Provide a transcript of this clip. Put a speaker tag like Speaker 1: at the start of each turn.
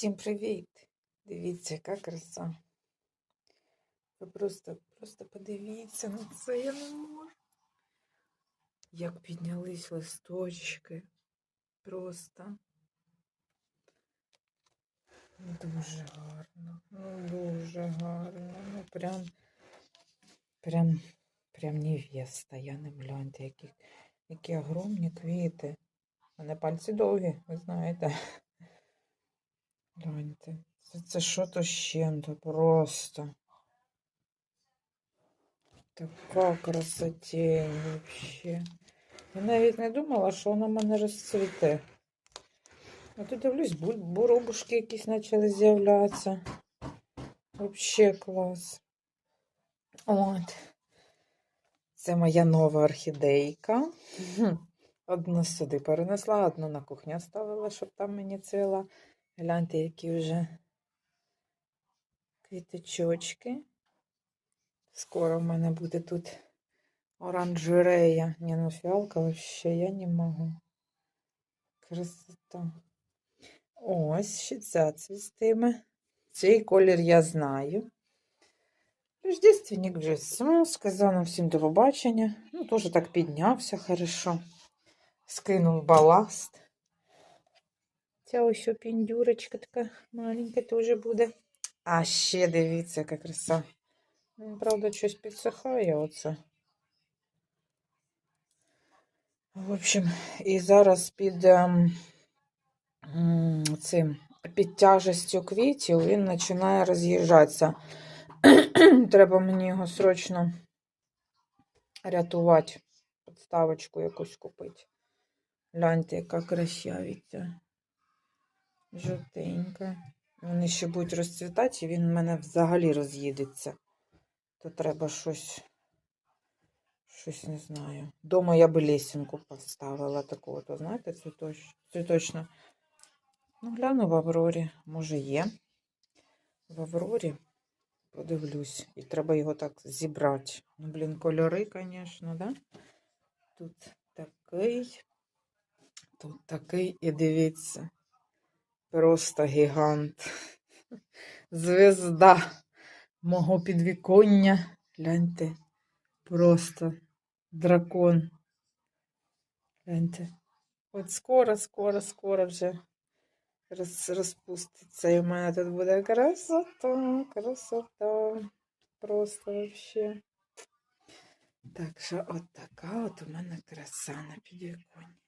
Speaker 1: Всім привіт! Дивіться, яка краса. Ви просто, просто подивіться на це, я не можу. Як піднялись листочки. Просто. Дуже гарно. Ну, дуже гарно. Ну, прям, прям, прям невеста. Я не гляньте, які, які огромні квіти. У мене пальці довгі, ви знаєте. Гляньте, це, це що то щенто просто. Така красотень вообще. Я навіть не думала, що вона в мене розцвіте. А тут дивлюсь, буробушки якісь почали з'являтися. Вообще клас. От. Це моя нова орхідейка. Одну сюди перенесла, одну на кухню ставила, щоб там мені цвіла. Гляньте, які вже квіточочки. Скоро в мене буде тут оранжерея. Ні, ну фіалка вообще я не можу. Красота. Ось, ще ця цвістиме. Цей колір я знаю. Рождественник вже сам сказано всім до побачення. Ну, теж так піднявся хорошо. Скинув баласт. Ця ось піндюрочка така маленька теж буде. А ще дивіться, яка краса. Правда, щось підсихає оце. В общем, і зараз під ем, цим під тяжестю квітів він починає роз'їжджатися. Треба мені його срочно рятувати, підставочку якусь купити. Гляньте, яка красавиця. Жовтенька. Вони ще будуть розцвітати, і він в мене взагалі роз'їдеться. То треба щось, щось не знаю. Дома я би лесенку поставила такого, то знаєте, цвіточ, цвіточно. Ну, гляну в Аврорі. Може є. В Аврорі подивлюсь. І треба його так зібрати. Ну, блін, кольори, звісно, да? Тут такий, тут такий, і дивіться. Просто гігант. Звезда мого підвіконня. Гляньте. Просто дракон. Гляньте. От скоро, скоро, скоро вже роз, розпуститься. І в мене тут буде красота, красота. Просто вообще. Так що от така от у мене краса на підвіконні.